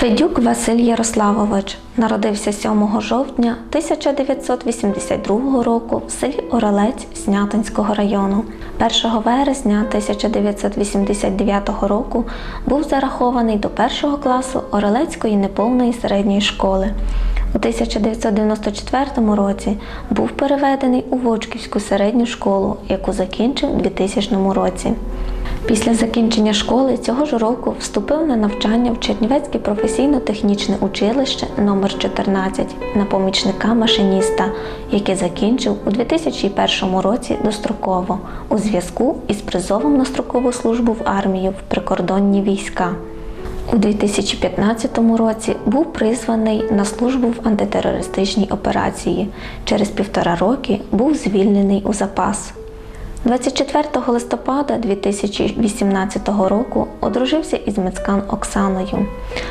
Федюк Василь Ярославович народився 7 жовтня 1982 року в селі Орелець Снятинського району. 1 вересня 1989 року був зарахований до першого класу Орелецької неповної середньої школи. У 1994 році був переведений у Вочківську середню школу, яку закінчив у 2000 році. Після закінчення школи цього ж року вступив на навчання в Чернівецьке професійно-технічне училище номер 14 на помічника машиніста, яке закінчив у 2001 році достроково у зв'язку із призовом на строкову службу в армію в прикордонні війська. У 2015 році був призваний на службу в антитерористичній операції. Через півтора роки був звільнений у запас. 24 листопада 2018 року одружився із Мицкан Оксаною,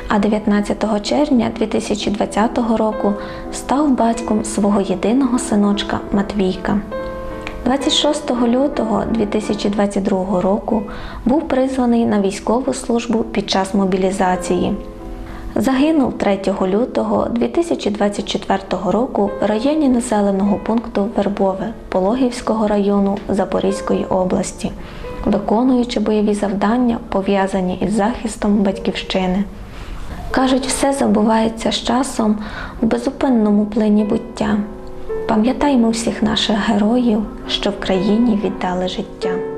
а 19 червня 2020 року став батьком свого єдиного синочка Матвійка. 26 лютого 2022 року був призваний на військову службу під час мобілізації. Загинув 3 лютого 2024 року в районі населеного пункту Вербове Пологівського району Запорізької області, виконуючи бойові завдання, пов'язані із захистом батьківщини. Кажуть, все забувається з часом в безупинному плині буття. Пам'ятаймо всіх наших героїв, що в країні віддали життя.